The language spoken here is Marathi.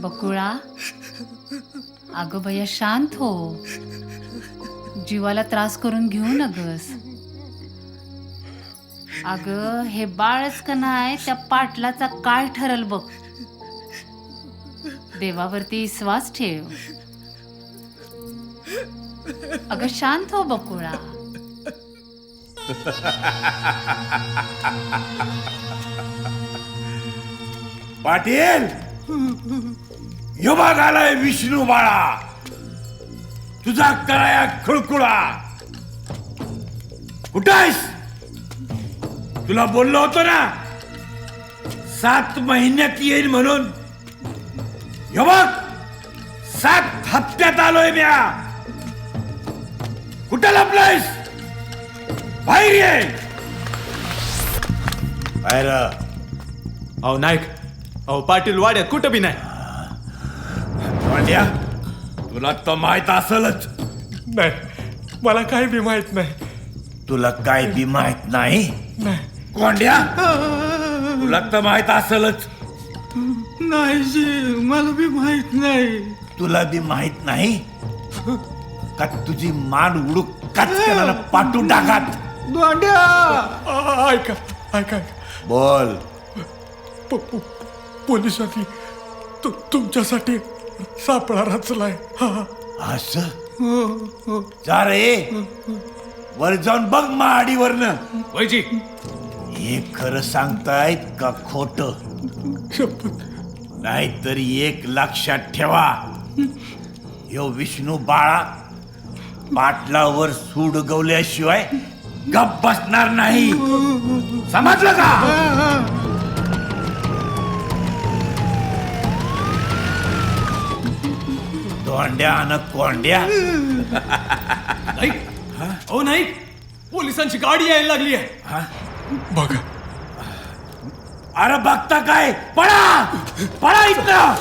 बकुळा अगं भैया शांत हो. जीवाला त्रास करून घेऊ नगस. अगं हे बाळच का नाही त्या पाटलाचा काय ठरल बघ. देवावरती श्वास ठेव. अगं शांत हो बकुळा. पाटील! यो भाग आलाय विष्णू बाळा. तुझा कराया खुळकुळा कुठं आहेस तुला बोललो होतो ना सात महिन्यात येईल म्हणून. यो बघ सात हप्त्यात आलोय म्या. कुठं लपलायस? बाहेर ये. बाहेर. अहो नाईक अहो पाटील वाड्यात कुठं बी नाही. पांड्या तुला तर माहीत असेलच. नाही मला काय बी माहीत नाही. तुला काय बी माहीत नाही? नाही. कोंड्या तुला तर माहीत असेलच. नाही जी मला बी माहीत नाही. तुला बी माहीत नाही? का तुझी मान उडूक काचकनाला पाठवून टाकात दोंड्या आ- ऐका ऐका ऐका. बोल. प- प- पोलिसांनी तु- तुमच्यासाठी सापळा रचलाय. हा, हा. असं? जा रे. वर जाऊन बघ महाडीवरनं वैजी. हे खरं सांगतायत का खोट? शपथ नाहीतर एक लक्षात ठेवा. ह्यो विष्णू बाळा पाटलावर सूड गवल्याशिवाय गप बसणार नाही. समजलं का? दोंड्या आणि कोंड्या. नाही. हो नाही. पोलिसांची गाडी यायला लागली आहे. बघा. अरे बघता काय? पळा! पळा इथं